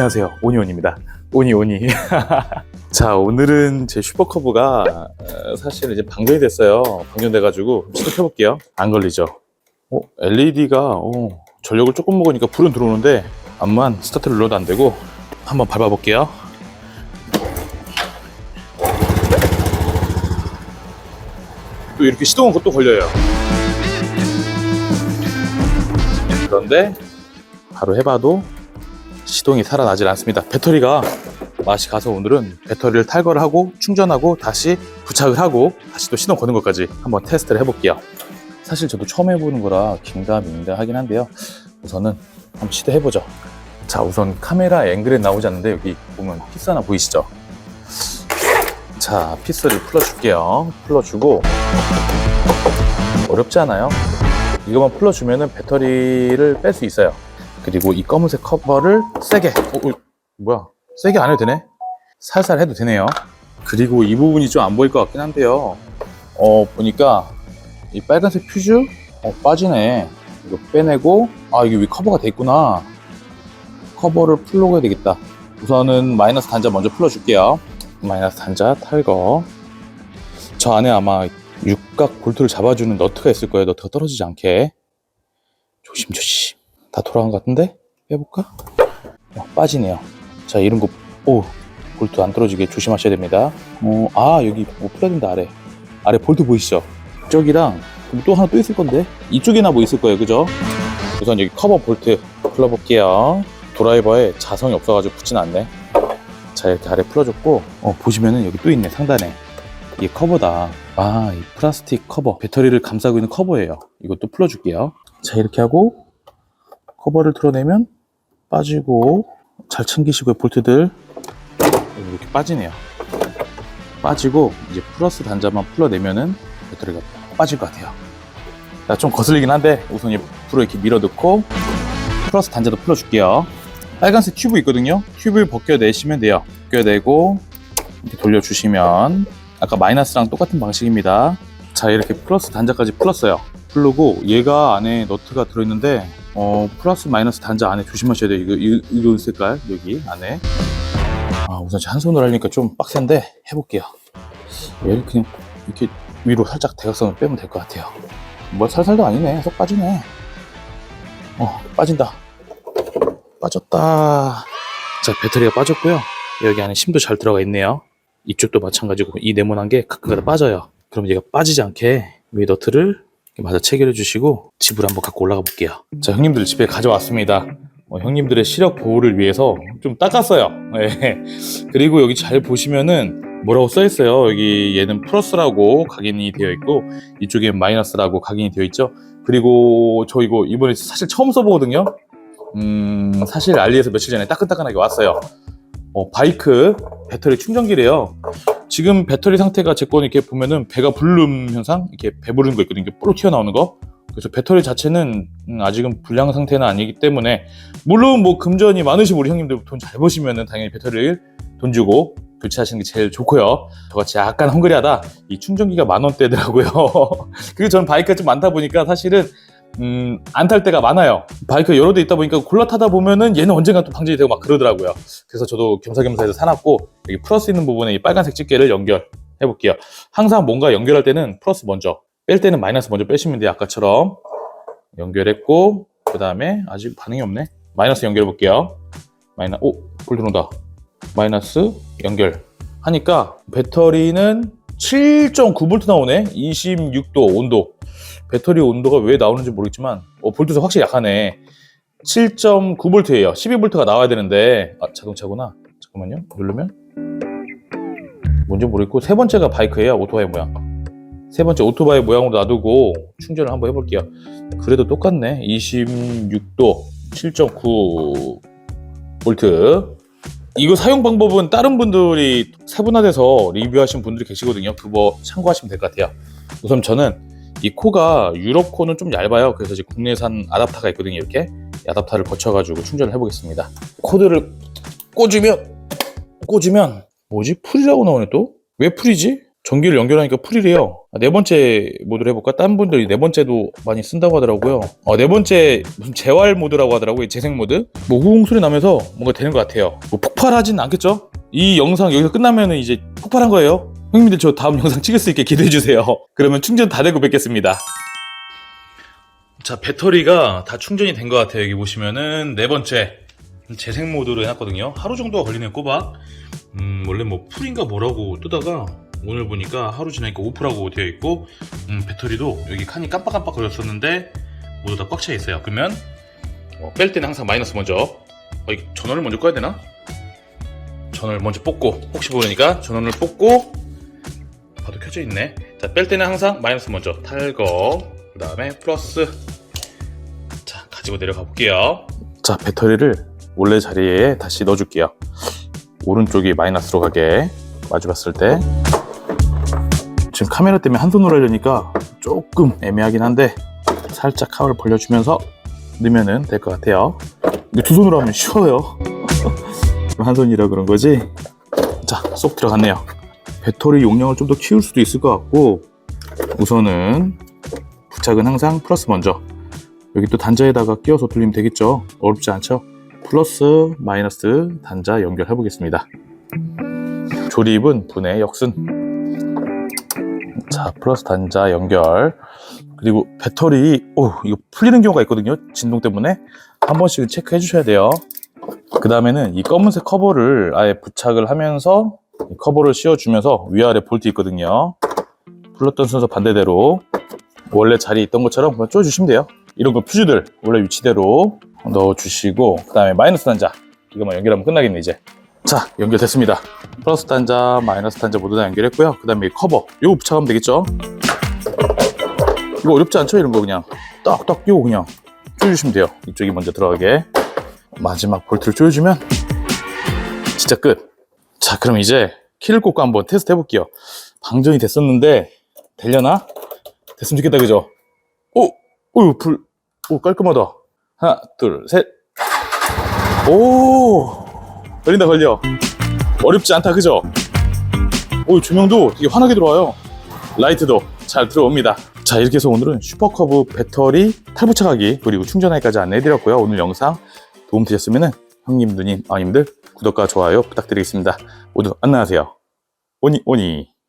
안녕하세요. 오니온입니다. 오니오니. 자 오늘은 제 슈퍼커브가 어, 사실 이제 방전이 됐어요. 방전돼가지고 시도해볼게요. 안 걸리죠? 어, LED가 어, 전력을 조금 먹으니까 불은 들어오는데 암만 스타트를 눌러도 안 되고 한번 밟아볼게요. 또 이렇게 시동은 것도 걸려요. 그런데 바로 해봐도 시동이 살아나질 않습니다. 배터리가 맛이 가서 오늘은 배터리를 탈거를 하고 충전하고 다시 부착을 하고 다시 또 시동 거는 것까지 한번 테스트를 해볼게요. 사실 저도 처음 해보는 거라 긴가민가 하긴 한데요. 우선은 한번 시도해보죠. 자, 우선 카메라 앵글에 나오지 않는데 여기 보면 피스 하나 보이시죠? 자, 피스를 풀어줄게요. 풀어주고 어렵지 않아요? 이것만 풀어주면 배터리를 뺄 수 있어요. 그리고 이 검은색 커버를 세게. 어, 어, 뭐야? 세게 안 해도 되네? 살살 해도 되네요. 그리고 이 부분이 좀 안 보일 것 같긴 한데요. 어 보니까 이 빨간색 퓨즈? 어 빠지네. 이거 빼내고 아 이게 위 커버가 돼 있구나. 커버를 해야 되겠다. 우선은 마이너스 단자 먼저 풀어줄게요. 마이너스 단자 탈거. 저 안에 아마 육각 볼트를 잡아주는 너트가 있을 거예요. 너트가 떨어지지 않게. 조심조심 다 돌아간 것 같은데? 빼볼까? 어, 빠지네요. 자, 이런 거, 오, 볼트 안 떨어지게 조심하셔야 됩니다. 어, 아, 여기 뭐 풀어야 된다, 아래. 아래 볼트 보이시죠? 이쪽이랑, 그럼 또 하나 또 있을 건데? 이쪽에나 뭐 있을 거예요, 그죠? 우선 여기 커버 볼트 풀어볼게요. 드라이버에 자성이 없어가지고 붙진 않네. 자, 이렇게 아래 풀어줬고, 어, 보시면은 여기 또 있네, 상단에. 이게 커버다. 아, 이 플라스틱 커버. 배터리를 감싸고 있는 커버예요. 이것도 풀어줄게요. 자, 이렇게 하고, 커버를 틀어내면 빠지고 잘 챙기시고요 볼트들. 이렇게 빠지네요. 빠지고 이제 플러스 단자만 풀어내면은 배터리가 빠질 것 같아요. 자, 좀 거슬리긴 한데 우선 옆으로 이렇게 밀어 넣고 플러스 단자도 풀어줄게요. 빨간색 튜브 있거든요. 튜브를 벗겨내시면 돼요. 벗겨내고 이렇게 돌려주시면 아까 마이너스랑 똑같은 방식입니다. 자 이렇게 플러스 단자까지 풀었어요. 풀르고 얘가 안에 너트가 들어있는데 어 플러스 마이너스 단자 안에 조심하셔야 돼요. 이거 이, 이런 색깔 여기 안에. 아 우선 한 손으로 하니까 좀 빡센데 해볼게요. 얘를 그냥 이렇게 위로 살짝 대각선을 빼면 될 것 같아요. 뭐 살살도 아니네. 쏙 빠지네. 어 빠진다. 빠졌다. 자 배터리가 빠졌고요. 여기 안에 심도 잘 들어가 있네요. 이쪽도 마찬가지고 이 네모난 게 가끔가다 빠져요. 그럼 얘가 빠지지 않게 위 너트를 맞아 체결해 주시고 집으로 한번 갖고 올라가 볼게요. 자 형님들 집에 가져왔습니다. 어, 형님들의 시력 보호를 위해서 좀 닦았어요. 예. 그리고 여기 잘 보시면은 뭐라고 써 있어요? 여기 얘는 플러스라고 각인이 되어 있고 이쪽엔 마이너스라고 각인이 되어 있죠? 그리고 저 이거 이번에 사실 처음 써보거든요? 음 사실 알리에서 며칠 전에 따끈따끈하게 왔어요. 어, 바이크 배터리 충전기래요 지금 배터리 상태가 제 거는 이렇게 보면은 배가 부름 현상 이렇게 배 부르는 거 있거든요. 뽀록 튀어나오는 거. 그래서 배터리 자체는 음, 아직은 불량 상태는 아니기 때문에 물론 뭐 금전이 많으신 우리 형님들 돈 잘 버시면은 당연히 배터리를 돈 주고 교체하시는 게 제일 좋고요. 저같이 약간 헝그리하다 이 충전기가 만 원대더라고요. 그리고 저는 바이크가 좀 많다 보니까 사실은 음, 안 탈 때가 많아요. 바이크 여러 대 있다 보니까 골라 타다 보면은 얘는 언젠가 또 방전이 되고 막 그러더라고요. 그래서 저도 겸사겸사 해서 사놨고, 여기 플러스 있는 부분에 이 빨간색 집게를 연결해 볼게요. 항상 뭔가 연결할 때는 플러스 먼저, 뺄 때는 마이너스 먼저 빼시면 돼요. 아까처럼. 연결했고, 그 다음에 아직 반응이 없네. 마이너스 연결해 볼게요. 마이너, 오, 불 들어온다. 마이너스 연결. 하니까 배터리는 7.9V 나오네. 26도 온도. 배터리 온도가 왜 나오는지 모르겠지만 어, 볼트가 확실히 약하네. 7.9V예요. 12V가 나와야 되는데. 아 자동차구나. 잠깐만요. 누르면? 뭔지 모르겠고 세 번째가 바이크예요. 오토바이 모양. 세 번째 오토바이 모양으로 놔두고 충전을 한번 해볼게요. 그래도 똑같네. 26도 7.9V 이거 사용 방법은 다른 분들이 세분화돼서 리뷰하신 분들이 계시거든요. 그거 참고하시면 될 것 같아요. 우선 저는 이 코가 유럽 코는 좀 얇아요. 그래서 이제 국내산 아답터가 있거든요. 이렇게 이 아답터를 거쳐가지고 충전을 해보겠습니다. 코드를 꽂으면 꽂으면 뭐지 풀이라고 나오네 또? 왜 풀이지? 전기를 연결하니까 풀이래요. 아, 네 번째 모드를 해볼까? 딴 분들이 네 번째도 많이 쓴다고 하더라고요. 어, 네 번째 무슨 재활 모드라고 하더라고요. 재생 모드. 뭐 우웅 소리 나면서 뭔가 되는 것 같아요. 뭐 폭발하진 않겠죠? 이 영상 여기서 끝나면은 이제 폭발한 거예요. 형님들 저 다음 영상 찍을 수 있게 기대해 주세요. 그러면 충전 다 되고 뵙겠습니다. 자 배터리가 다 충전이 된 것 같아요. 여기 보시면은 네 번째 재생 모드로 해놨거든요. 하루 정도가 걸리네요. 꼬박. 음, 원래 뭐 풀인가 뭐라고 뜨다가 오늘 보니까 하루 지나니까 오프라고 되어 있고 음, 배터리도 여기 칸이 깜빡깜빡 거렸었는데 모두 다 꽉 차 있어요. 그러면 어, 뺄 때는 항상 마이너스 먼저 어, 이 전원을 먼저 꺼야 되나? 전원을 먼저 뽑고 혹시 모르니까 전원을 뽑고 봐도 켜져 있네. 자, 뺄 때는 항상 마이너스 먼저 탈거 그 다음에 플러스 자 가지고 내려가 볼게요. 자 배터리를 원래 자리에 다시 넣어줄게요. 오른쪽이 마이너스로 가게 마주 봤을 때 지금 카메라 때문에 한 손으로 하려니까 조금 애매하긴 한데 살짝 카메를 벌려주면서 넣으면 될 것 같아요 두 손으로 하면 쉬워요 한 손이라 그런 거지 자 쏙 들어갔네요 배터리 용량을 좀 더 키울 수도 있을 것 같고 우선은 부착은 항상 플러스 먼저 여기 또 단자에다가 끼워서 돌리면 되겠죠 어렵지 않죠 플러스 마이너스 단자 연결해 보겠습니다. 조립은 분해 역순. 자, 플러스 단자 연결. 그리고 배터리, 오, 이거 풀리는 경우가 있거든요. 진동 때문에. 한 번씩 체크해 주셔야 돼요. 그 다음에는 이 검은색 커버를 아예 부착을 하면서 이 커버를 씌워주면서 위아래 볼트 있거든요. 불렀던 순서 반대대로 원래 자리에 있던 것처럼 그냥 쪼주시면 돼요. 이런 거 퓨즈들 원래 위치대로 넣어주시고 그 다음에 마이너스 단자. 이거만 연결하면 끝나겠네 이제. 자 연결됐습니다. 플러스 단자 마이너스 단자 모두 다 연결했고요. 그 다음에 이 커버 이거 부착하면 되겠죠? 이거 어렵지 않죠? 이런 거 그냥. 딱딱 끼고 그냥 조여주시면 돼요. 이쪽이 먼저 들어가게. 마지막 볼트를 조여주면 진짜 끝 자 그럼 이제 키를 꽂고 한번 테스트 해볼게요 방전이 됐었는데 되려나? 됐으면 좋겠다 그죠? 오! 오, 불, 오, 깔끔하다. 하나, 둘, 셋. 오! 걸린다, 걸려. 어렵지 않다, 그죠? 오, 조명도 되게 환하게 들어와요. 라이트도 잘 들어옵니다. 자, 이렇게 해서 오늘은 슈퍼커브 배터리 탈부착하기, 그리고 충전하기까지 안내해드렸고요. 오늘 영상 도움 되셨으면 형님, 누님, 아님들 구독과 좋아요 부탁드리겠습니다. 모두 안녕하세요. 오니, 오니.